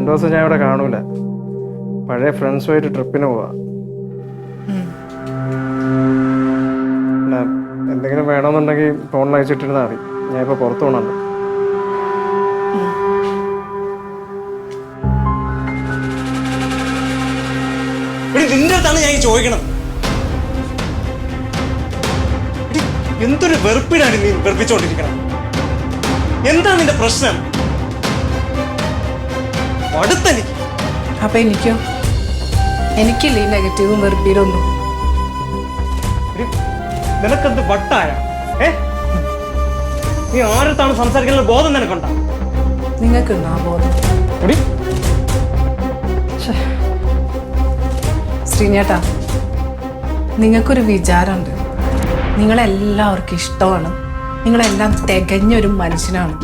രണ്ടു ദിവസം ഞാൻ ഇവിടെ കാണൂല. പഴയ ഫ്രണ്ട്സുമായിട്ട് ട്രിപ്പിന് പോവാ. എന്തെങ്കിലും വേണമെന്നുണ്ടെങ്കിൽ ഫോണിൽ അയച്ചിട്ടിരുന്നാൽ മതി. ഞാൻ ഇപ്പോൾ പുറത്തു പോകണുണ്ട് ഞാൻ ചോദിക്കണം എന്തൊരു വെറുപ്പിനാണ് നീ വെറുപ്പിച്ചോണ്ടിരിക്കണം എന്താണ് നിന്റെ പ്രശ്നം? അടുത്തെനിക്ക് അപ്പൊ എനിക്കോ? എനിക്കില്ല ഈ നെഗറ്റീവും വെറുപ്പീരൊന്നും നിനക്കെന്ത് വട്ടായ? ഏ? നീ ആരത്താണ് സംസാരിക്കുന്ന ബോധം നിനക്കുണ്ടാ? നിങ്ങൾക്കുണ്ടോ ആ ബോധം ശ്രീനേട്ടാ നിങ്ങൾക്കൊരു വിചാരമുണ്ട്. നിങ്ങളെല്ലാവർക്കും ഇഷ്ടമാണ്. നിങ്ങളെല്ലാം തികഞ്ഞൊരു മനുഷ്യനാണ്.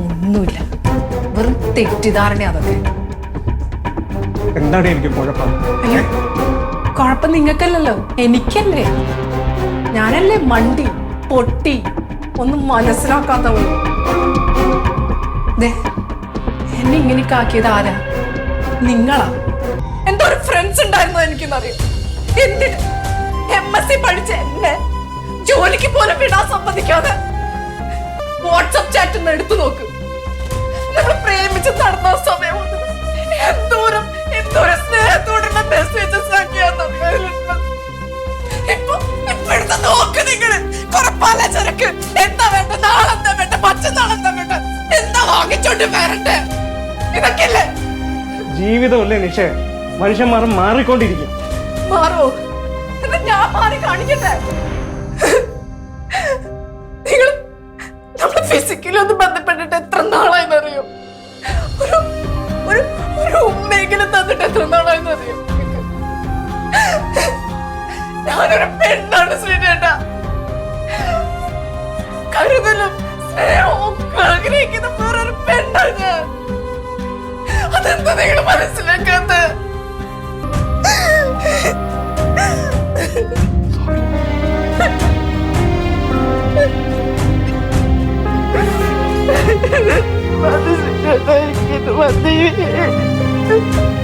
ഒന്നുമില്ല. വെറും തെറ്റിദ്ധാരണ അതൊക്കെ. എന്താണ് എനിക്ക് കുഴപ്പം? അയ്യോ കുഴപ്പം നിങ്ങൾക്കല്ലല്ലോ. എനിക്കല്ലേ. ഞാനല്ലേ മണ്ടി പൊട്ടി ഒന്നും മനസ്സിലാക്കാത്തവൾ. എന്നെ ഇങ്ങനെയൊക്കെ ആക്കിയത് ആരാ? നിങ്ങളാ. എന്തോ ഒരു ഫ്രണ്ട്സ് ഉണ്ടായിരുന്നു എനിക്കെന്നറിയാം. എന്തിന് എം എസ് സി പഠിച്ച എന്നെ ജോലിക്ക് പോലും വിടാൻ സമ്മതിക്കാതെ വാട്സപ്പ് ചാറ്റ് ഒന്ന് എടുത്തു നോക്ക്. നമ്മൾ പ്രേമിച്ച് നടന്ന സമയം എന്തോരം എന്തോരം സ്നേഹത്തോടുള്ള മെസ്സേജസ് ഇപ്പൊ ഇപ്പോഴത്തെ നോക്ക് നിങ്ങൾ. കുറെ പലചരക്ക് എന്താ വേണ്ട നാളെന്താ വേണ്ട മറ്റന്നാളെന്താ വേണ്ട എന്താ വാങ്ങിച്ചോണ്ട് വരട്ടെ ഇതൊക്കെയല്ലേ? ജീവിതമല്ലേ നിഷ? മനുഷ്യന്മാർ മാറിക്കൊണ്ടിരിക്കും. മാറോ? എന്നാ ഞാൻ മാറി കാണിക്കട്ടെ? ഫിസിക്കലി ഒന്ന് ബന്ധപ്പെട്ടിട്ട് എത്ര നാളായെന്നറിയോ? ഒരു ഒരു ഒരു ഉമ്മയെങ്കിലും തന്നിട്ട് എത്ര നാളായെന്നറിയോ? ഞാനൊരു പെണ്ണാണ് ശ്രീനേട്ട കരുതലും സ്നേഹവും ആഗ്രഹിക്കുന്ന വേറൊരു പെണ്ണാണ് അതെന്താ നിങ്ങൾ മനസ്സിലാക്കാത്തത്? മതി മതി